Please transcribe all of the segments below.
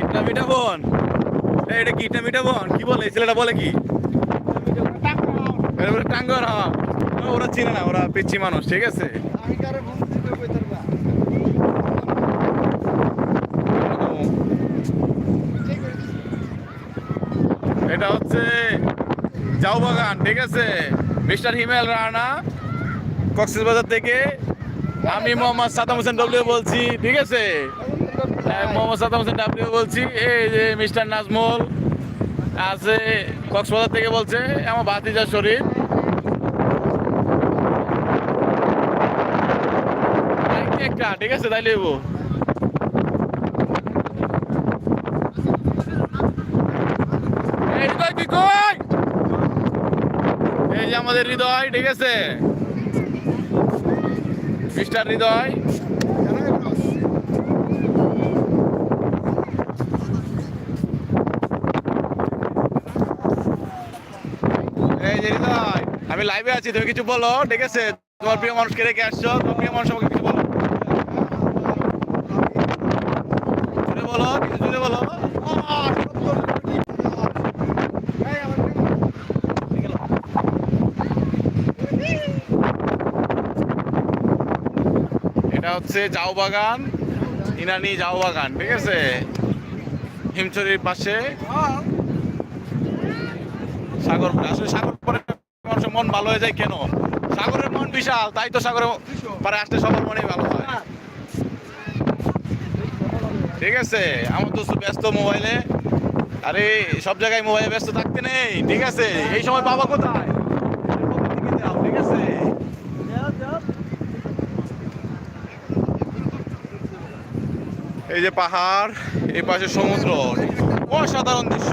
ইটনা মিঠা বোন। এটা কি? ইটনা মিঠা বোন? কি বলে? ছেলেটা বলে কি? টাঙ্গর হ্যাঁ। ওরা চিনে না ওরা পিচ্ছি মানুষ ঠিক আছে? এটা হচ্ছে জাউ বাগান ঠিক আছে? মিস্টার হিমেল রানা কক্সবাজার থেকে। আমি মোহাম্মদ সাদাম হোসেন ডব্লিউ বলছি ঠিক আছে? মোহাম্মদ সাদাম হোসেন ডাব্লিউ বলছি। এই যে মিস্টার নাজমুল আছে কক্সবাজার থেকে বলছে, আমার ভাতিজা এই একটা, ঠিক আছে তাই লেবো এই যে আমাদের হৃদয়, ঠিক আছে। মিস্টার হৃদয় এই যে হৃদয় আমি লাইভে আছি, তুমি কিছু বলো, ঠিক আছে? তোমার প্রিয় মানুষকে রেখে আসছো, তোমার প্রিয় মানুষ আমাকে কিছু বলো। বলো, কিছু জুড়ে বলো। এটা হচ্ছে জাউ বাগান, ইনানি জাউ বাগান, ঠিক আছে? হিমচুরির পাশে। সাগর আসলে সাগর পরে মানুষের মন ভালো হয়ে যায় কেন? সাগরের মন বিশাল, তাই তো সাগরের পারে আসলে সবার মনেই ভালো হয়। ঠিক আছে, আমার তো ব্যস্ত মোবাইলে আরে, সব জায়গায় মোবাইলে ব্যস্ত থাকতে নেই, ঠিক আছে? এই সময় বাবা কোথায়? এই যে পাহাড়, এই পাশে সমুদ্র। অসাধারণ দৃশ্য।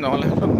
দেখো এমনি হলে